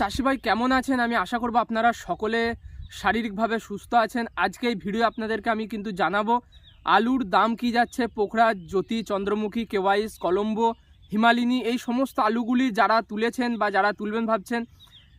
চাষি ভাই কেমন আছেন? আমি আশা করব আপনারা সকলে শারীরিকভাবে সুস্থ আছেন। আজকে এই ভিডিও আপনাদেরকে আমি কিন্তু জানাব, আলুর দাম কি যাচ্ছে? পোখরা, জ্যোতি, চন্দ্রমুখী, কেওয়াইস, কলম্বো, হিমালিনী, এই সমস্ত আলুগুলি যারা তুলেছেন বা যারা তুলবেন ভাবছেন,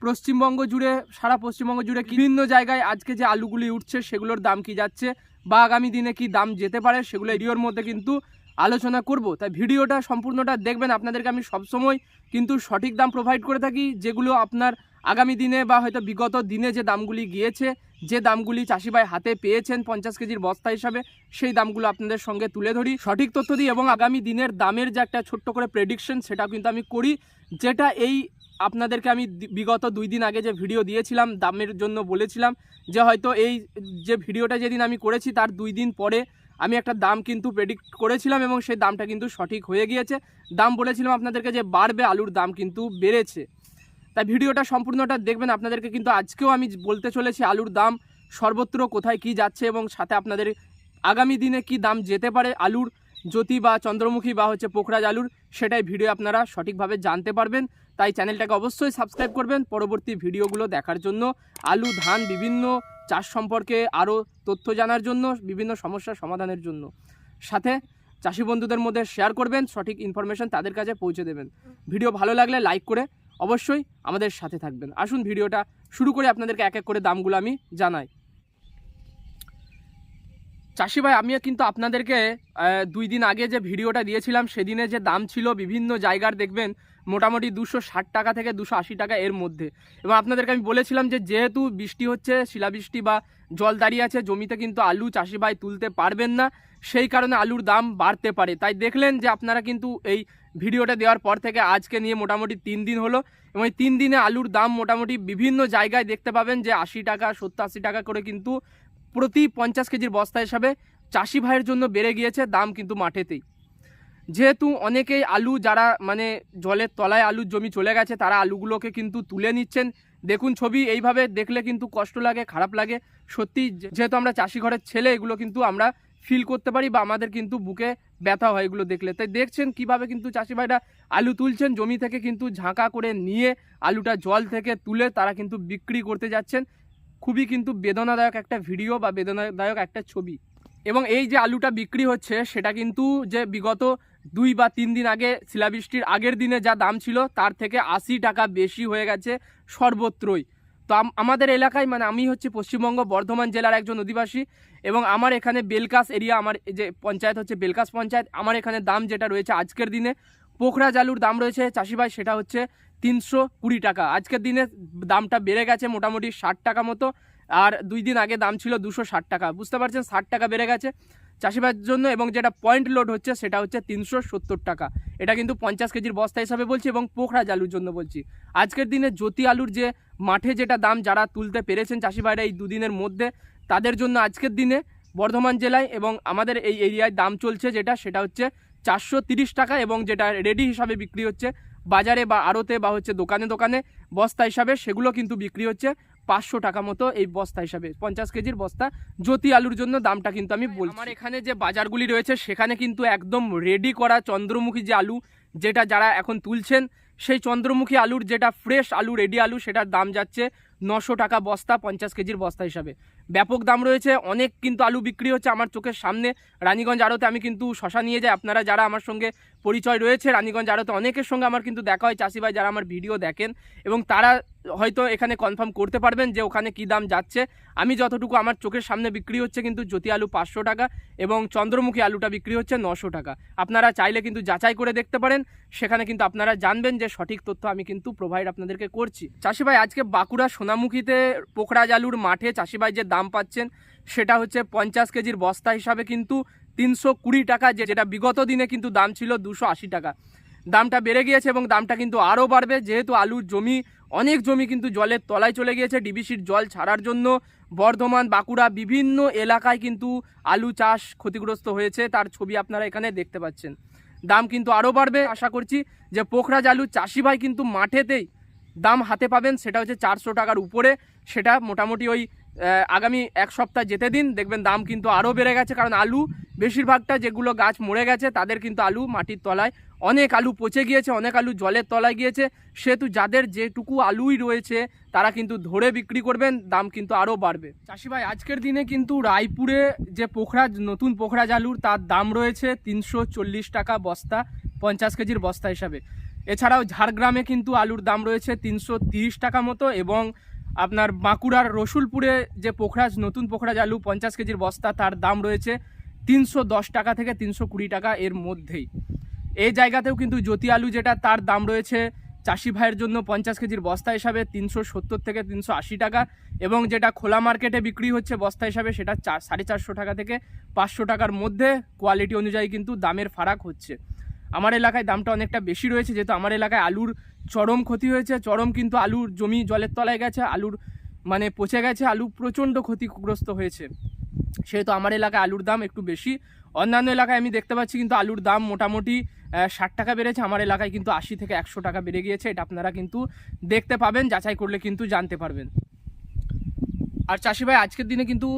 পশ্চিমবঙ্গ জুড়ে, সারা পশ্চিমবঙ্গ জুড়ে বিভিন্ন জায়গায় আজকে যে আলুগুলি উঠছে, সেগুলোর দাম কি যাচ্ছে বা আগামী দিনে কি দাম যেতে পারে, সেগুলো ভিডিওর মধ্যে কিন্তু আলোচনা করব, তাই ভিডিওটা সম্পূর্ণটা দেখবেন। আপনাদেরকে আমি সবসময় কিন্তু সঠিক দাম প্রোভাইড করে থাকি, যেগুলো আপনার আগামী দিনে বা হয়তো বিগত দিনে যে দামগুলি গিয়েছে, যে দামগুলি চাষি ভাই হাতে পেয়েছেন পঞ্চাশ কেজির বস্তা হিসাবে, সেই দামগুলো আপনাদের সঙ্গে তুলে ধরি। সঠিক তথ্য দিই এবং আগামী দিনের দামের যে একটা ছোট্ট করে প্রেডিকশন সেটা কিন্তু আমি করি। যেটা এই আপনাদেরকে আমি বিগত দুই দিন আগে যে ভিডিও দিয়েছিলাম, দামের জন্য বলেছিলাম, যে হয়তো এই যে ভিডিওটা যেদিন আমি করেছি, তার দুই দিন পরে আমি একটা দাম কিন্তু প্রেডিক্ট করেছিলাম এবং সেই দামটা কিন্তু সঠিক হয়ে গিয়েছে। দাম বলেছিলাম আপনাদেরকে যে বাড়বে, আলুর দাম কিন্তু বেড়েছে। তাই ভিডিওটা সম্পূর্ণটা দেখবেন। আপনাদেরকে কিন্তু আজকেও আমি বলতে চলেছি আলুর দাম, সর্বত্র কোথায় কি যাচ্ছে এবং সাথে আপনাদের আগামী দিনে কি দাম যেতে পারে আলুর জ্যোতি বা চন্দ্রমুখী বা হচ্ছে পোখরাজ আলুর, সেটাই ভিডিও আপনারা সঠিকভাবে জানতে পারবেন। তাই চ্যানেলটাকে অবশ্যই সাবস্ক্রাইব করবেন। পরবর্তী ভিডিওগুলো দেখার জন্য আলু, ধান, বিভিন্ন চাষ সম্পর্কে আরও তথ্য জানার জন্য, বিভিন্ন সমস্যার সমাধানের জন্য। সাথে চাষি বন্ধুদের মধ্যে শেয়ার করবেন, সঠিক ইনফরমেশন তাদের কাছে পৌঁছে দেবেন। ভিডিও ভালো লাগলে লাইক করে অবশ্যই আমাদের সাথে থাকবেন। আসুন, ভিডিওটা শুরু করে আপনাদেরকে এক এক করে দামগুলো আমি জানাই। চাষি ভাই আমি কিন্তু আপনাদেরকে দুই দিন আগে যে ভিডিওটা দিয়েছিলাম, সেদিনে যে দাম ছিল বিভিন্ন জায়গার দেখবেন, মোটামুটি দুশো ষাট টাকা থেকে দুশো আশি টাকা এর মধ্যে। এবং আপনাদেরকে আমি বলেছিলাম যে, যেহেতু বৃষ্টি হচ্ছে, শিলাবৃষ্টি বা জল দাঁড়িয়ে আছে, জমিতে কিন্তু আলু চাষি ভাই তুলতে পারবেন না, সেই কারণে আলুর দাম বাড়তে পারে। তাই দেখলেন যে, আপনারা কিন্তু এই ভিডিওটা দেওয়ার পর থেকে আজকে নিয়ে মোটামুটি তিন দিন হলো, এবং এই তিন দিনে আলুর দাম মোটামুটি বিভিন্ন জায়গায় দেখতে পাবেন যে, আশি টাকা, সত্তর আশি টাকা করে কিন্তু প্রতি পঞ্চাশ কেজির বস্তা হিসাবে চাষি ভাইয়ের জন্য বেড়ে গিয়েছে দাম কিন্তু মাঠেতেই। যেহেতু অনেকেই আলু যারা মানে জলের তলায় আলুর জমি চলে গেছে, তারা আলুগুলোকে কিন্তু তুলে নিচ্ছেন। দেখুন ছবি, এইভাবে দেখলে কিন্তু কষ্ট লাগে, খারাপ লাগে। সত্যি, যেহেতু আমরা চাষি ঘরের ছেলে, এগুলো কিন্তু আমরা ফিল করতে পারি বা আমাদের কিন্তু বুকে ব্যথা হয় এগুলো দেখলে। তাই দেখছেন কীভাবে কিন্তু চাষি ভাইরা আলু তুলছেন, জমি থেকে কিন্তু ঝাঁকা করে নিয়ে আলুটা জল থেকে তুলে তারা কিন্তু বিক্রি করতে যাচ্ছেন। খুবই কিন্তু বেদনাদায়ক একটা ভিডিও বা বেদনাদায়ক একটা ছবি। এবং এই যে আলুটা বিক্রি হচ্ছে, সেটা কিন্তু যে বিগত দুই বা তিন দিন আগে শিলাবৃষ্টির আগের দিনে যা দাম ছিল, তার থেকে আশি টাকা বেশি হয়ে গেছে সর্বত্রই। তো আমাদের এলাকায় মানে আমি হচ্ছে পশ্চিমবঙ্গ বর্ধমান জেলার একজন অধিবাসী, এবং আমার এখানে বেলকাস এরিয়া, আমার যে পঞ্চায়েত হচ্ছে বেলকাস পঞ্চায়েত, আমার এখানে দাম যেটা রয়েছে আজকের দিনে পোখরাজ আলুর দাম রয়েছে চাষি ভাই, সেটা হচ্ছে তিনশো কুড়ি টাকা। আজকের দিনে দামটা বেড়ে গেছে মোটামুটি ষাট টাকা মতো, আর দুই দিন আগে দাম ছিল দুশো ষাট টাকা। বুঝতে পারছেন? ষাট টাকা বেড়ে গেছে চাষিবাদের জন্য, এবং যেটা পয়েন্ট লোড হচ্ছে সেটা হচ্ছে তিনশো সত্তর টাকা। এটা কিন্তু পঞ্চাশ কেজির বস্তা হিসাবে বলছি এবং পোখরাজ আলুর জন্য বলছি। আজকের দিনে জ্যোতি আলুর যে মাঠে যেটা দাম যারা তুলতে পেরেছেন চাষি ভাইরা এই দুদিনের মধ্যে, তাদের জন্য আজকের দিনে বর্ধমান জেলায় এবং আমাদের এই এরিয়ায় দাম চলছে যেটা, সেটা হচ্ছে চারশো তিরিশ টাকা এবং যেটা রেডি হিসাবে বিক্রি হচ্ছে বাজারে বা আড়তে বা হচ্ছে দোকানে দোকানে বস্তা হিসাবে সেগুলো কিন্তু বিক্রি হচ্ছে পাঁচশো টাকা মতো এই বস্তা হিসাবে, পঞ্চাশ কেজির বস্তা। জ্যোতি আলুর জন্য দামটা কিন্তু আমি বলছি। আমার এখানে যে বাজারগুলি রয়েছে সেখানে কিন্তু একদম রেডি করা চন্দ্রমুখী যে আলু, যেটা যারা এখন তুলছেন সেই চন্দ্রমুখী আলুর যেটা ফ্রেশ আলু রেডি আলু, সেটার দাম যাচ্ছে নশো টাকা বস্তা, পঞ্চাশ কেজির বস্তা হিসাবে। ব্যাপক দাম রয়েছে, অনেক কিন্তু আলু বিক্রি হচ্ছে আমার চোখের সামনে। রানীগঞ্জ আড়তে আমি কিন্তু শশা নিয়ে যাই, আপনারা যারা আমার সঙ্গে পরিচয় রয়েছে, রানীগঞ্জ আড়তে অনেকের সঙ্গে আমার কিন্তু দেখা হয় চাষিভাই যারা আমার ভিডিও দেখেন, এবং তারা হয়তো এখানে কনফার্ম করতে পারবেন যে ওখানে কি দাম যাচ্ছে। আমি যতটুকু আমার চোখের সামনে বিক্রি হচ্ছে কিন্তু জ্যোতি আলু পাঁচশো টাকা এবং চন্দ্রমুখী আলুটা বিক্রি হচ্ছে নশো টাকা। আপনারা চাইলে কিন্তু যাচাই করে দেখতে পারেন। সেখানে কিন্তু আপনারা জানবেন যে সঠিক তথ্য আমি কিন্তু প্রোভাইড আপনাদেরকে করছি। চাষি ভাই আজকে বাঁকুড়া সোনামুখীতে পোখরাজ আলুর মাঠে চাষি ভাই যে দাম পাচ্ছেন, সেটা হচ্ছে পঞ্চাশ কেজির বস্তা হিসাবে কিন্তু তিনশো কুড়ি টাকা, যে যেটা বিগত দিনে কিন্তু দাম ছিল দুশো আশি টাকা। দামটা বেড়ে গিয়েছে এবং দামটা কিন্তু আরও বাড়বে। যেহেতু আলুর জমি অনেক জমি কিন্তু জলের তলায় চলে গিয়েছে। ডিবিসির জল ছাড়ার জন্য বর্ধমান, বাঁকুড়া বিভিন্ন এলাকায় কিন্তু আলু চাষ ক্ষতিগ্রস্ত হয়েছে। তার ছবি আপনারা এখানে দেখতে পাচ্ছেন। দাম কিন্তু আরও বাড়বে। আশা করছি যে পোখরাজ আলু চাষি ভাই কিন্তু মাঠেতেই দাম হাতে পাবেন। সেটা হচ্ছে চারশো টাকার উপরে। সেটা মোটামুটি ওই আগামী এক সপ্তাহ যেতে দিন। দেখবেন দাম কিন্তু আরও বেড়ে গেছে। কারণ আলু বেশিরভাগটা যেগুলো গাছ মরে গেছে, তাদের কিন্তু আলু মাটির তলায়, অনেক আলু পচে গিয়েছে, অনেক আলু জলের তলায় গিয়েছে। সেহেতু যাদের যেটুকু আলুই রয়েছে, তারা কিন্তু ধরে বিক্রি করবেন, দাম কিন্তু আরও বাড়বে। চাষি ভাই আজকের দিনে কিন্তু রায়পুরে যে পোখরা নতুন পোখরাজ আলুর তার দাম রয়েছে তিনশো চল্লিশ টাকা বস্তা, পঞ্চাশ কেজির বস্তা হিসাবে। এছাড়াও ঝাড়গ্রামে কিন্তু আলুর দাম রয়েছে তিনশো টাকা মতো এবং আপনার বাঁকুড়ার রসুলপুরে যে পোখরাজ, নতুন পোখরাজ আলু পঞ্চাশ কেজির বস্তা, তার দাম রয়েছে তিনশো দশ টাকা থেকে তিনশো কুড়ি টাকা এর মধ্যেই। এই জায়গাতেও কিন্তু জ্যোতি আলু যেটা, তার দাম রয়েছে চাষি ভাইয়ের জন্য পঞ্চাশ কেজির বস্তা হিসাবে তিনশো সত্তর থেকে তিনশো আশি টাকা এবং যেটা খোলা মার্কেটে বিক্রি হচ্ছে বস্তা হিসাবে সেটা চার, সাড়ে চারশো টাকা থেকে পাঁচশো টাকার মধ্যে কোয়ালিটি অনুযায়ী কিন্তু দামের ফারাক হচ্ছে। আমার এলাকায় দামটা অনেকটা বেশি রয়েছে, যেহেতু আমার এলাকায় আলুর চরম ক্ষতি হয়েছে, চরম কিন্তু আলুর জমি জলের তলায় গেছে, আলুর মানে পচে গেছে, আলু প্রচণ্ড ক্ষতিগ্রস্ত হয়েছে। সেহেতু আমার এলাকায় আলুর দাম একটু বেশি। অন্যান্য এলাকায় আমি দেখতে পাচ্ছি কিন্তু আলুর দাম মোটামুটি ষাট টাকা বেড়েছে। আমার এলাকায় কিন্তু আশি থেকে একশো টাকা বেড়ে গিয়েছে। এটা আপনারা কিন্তু দেখতে পাবেন, যাচাই করলে কিন্তু জানতে পারবেন। আর চাষি ভাই, আজকের দিনে কিন্তু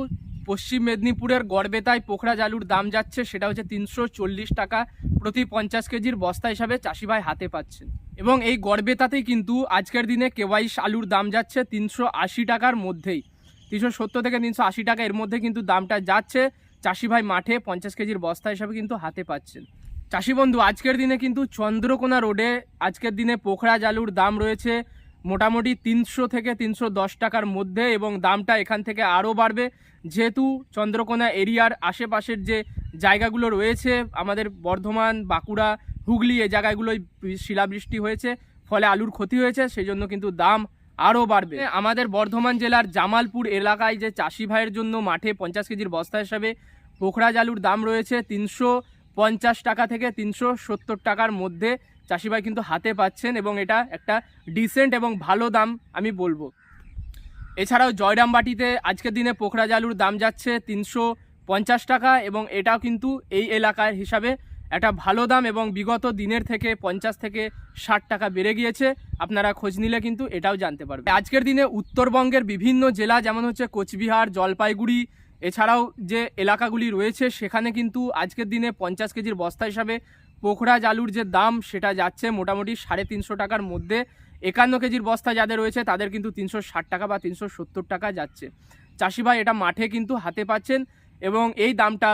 পশ্চিম মেদিনীপুরের গড়বেতায় পোখরাজ আলুর দাম যাচ্ছে, সেটা হচ্ছে তিনশো চল্লিশ টাকা প্রতি পঞ্চাশ কেজির বস্তা হিসাবে চাষি ভাই হাতে পাচ্ছেন। এবং এই গড়বেতাতেই কিন্তু আজকের দিনে কেওয়াইশ আলুর দাম যাচ্ছে তিনশো আশি টাকার মধ্যেই। তিনশো সত্তর থেকে তিনশো আশি টাকা। এর মধ্যে কিন্তু দামটা যাচ্ছে। চাষি ভাই মাঠে পঞ্চাশ কেজির বস্তা হিসাবে কিন্তু হাতে পাচ্ছেন। চাষি বন্ধু, আজকের দিনে কিন্তু চন্দ্রকোনা রোডে আজকের দিনে পোখরা জালুর দাম রয়েছে মোটামুটি তিনশো থেকে তিনশো দশ টাকার মধ্যে এবং দামটা এখান থেকে আরও বাড়বে। যেহেতু চন্দ্রকোনা এরিয়ার আশেপাশের যে জায়গাগুলো রয়েছে, আমাদের বর্ধমান, বাঁকুড়া, হুগলি এই জায়গাগুলোয় শিলাবৃষ্টি হয়েছে, ফলে আলুর ক্ষতি হয়েছে, সেই জন্য কিন্তু দাম আরও বাড়বে। আমাদের বর্ধমান জেলার জামালপুর এলাকায় যে চাষি ভাইয়ের জন্য মাঠে পঞ্চাশ কেজির বস্তা হিসাবে পোখরাজ আলুর দাম রয়েছে তিনশো পঞ্চাশ টাকা থেকে তিনশো সত্তর টাকার মধ্যে চাষি ভাই কিন্তু হাতে পাচ্ছেন এবং এটা একটা ডিসেন্ট এবং ভালো দাম আমি বলব। এছাড়াও জয়রামবাটিতে আজকের দিনে পোখরাজ আলুর দাম যাচ্ছে তিনশো পঞ্চাশ টাকা এবং এটাও কিন্তু এই এলাকার হিসাবে একটা ভালো দাম এবং বিগত দিনের থেকে পঞ্চাশ থেকে ষাট টাকা বেড়ে গিয়েছে। আপনারা খোঁজ নিলে কিন্তু এটাও জানতে পারবেন। আজকের দিনে উত্তরবঙ্গের বিভিন্ন জেলা, যেমন হচ্ছে কোচবিহার, জলপাইগুড়ি, এছাড়াও যে এলাকাগুলি রয়েছে, সেখানে কিন্তু আজকের দিনে পঞ্চাশ কেজির বস্তা হিসাবে পোখরা আলুর যে দাম, সেটা যাচ্ছে মোটামুটি সাড়ে তিনশো টাকার মধ্যে। একান্ন কেজির বস্তা যাদের রয়েছে, তাদের কিন্তু তিনশো ষাট টাকা বা তিনশো সত্তর টাকা যাচ্ছে। চাষিভাই এটা মাঠে কিন্তু হাতে পাচ্ছেন এবং এই দামটা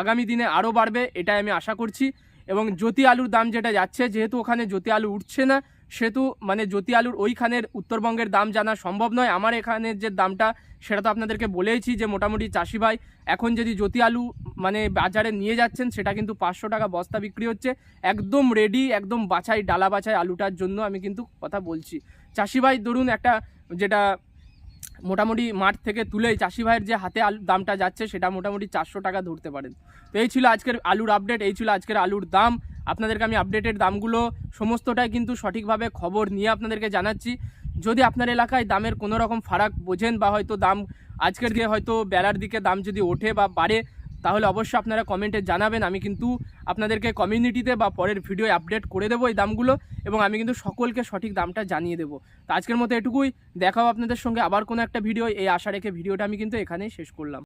আগামী দিনে আরও বাড়বে, এটাই আমি আশা করছি। এবং জ্যোতি আলুর দাম যেটা যাচ্ছে, যেহেতু ওখানে জ্যোতি আলু উঠছে না, সেহেতু মানে জ্যোতি আলুর ওইখানের উত্তরবঙ্গের দাম জানা সম্ভব নয়। আমার এখানের যে দামটা, সেটা তো আপনাদেরকে বলেইছি যে মোটামুটি চাষি ভাই এখন যদি জ্যোতি আলু মানে বাজারে নিয়ে যাচ্ছেন, সেটা কিন্তু পাঁচশো টাকা বস্তা বিক্রি হচ্ছে। একদম রেডি একদম বাছাই, ডালা বাছাই আলুটার জন্য আমি কিন্তু কথা বলছি। চাষি ভাই, ধরুন একটা যেটা মোটামুটি মাঠ থেকে তুলে চাষি ভাইয়ের যে হাতে আলু দামটা যাচ্ছে, সেটা মোটামুটি চারশো টাকা ধরতে পারেন। তো এই ছিল আজকের আলুর আপডেট এই ছিল আজকের আলুর দাম। আপনাদেরকে আমি আপডেটের দামগুলো সমস্তটাই কিন্তু সঠিকভাবে খবর নিয়ে আপনাদেরকে জানাচ্ছি। যদি আপনার এলাকায় দামের কোনো রকম ফারাক বোঝেন বা হয়তো দাম আজকের দিয়ে হয়তো বেলার দিকে দাম যদি ওঠে বা বাড়ে তাহলে অবশ্যই আপনারা কমেন্টে জানাবেন। আমি কিন্তু আপনাদেরকে কমিউনিটিতে বা পরের ভিডিও আপডেট করে দেবো এই দামগুলো এবং আমি কিন্তু সকলকে সঠিক দামটা জানিয়ে দেবো। তো আজকের মতো এটুকুই। দেখাও আপনাদের সঙ্গে আবার কোনো একটা ভিডিও এই আশা রেখে ভিডিওটা আমি কিন্তু এখানেই শেষ করলাম।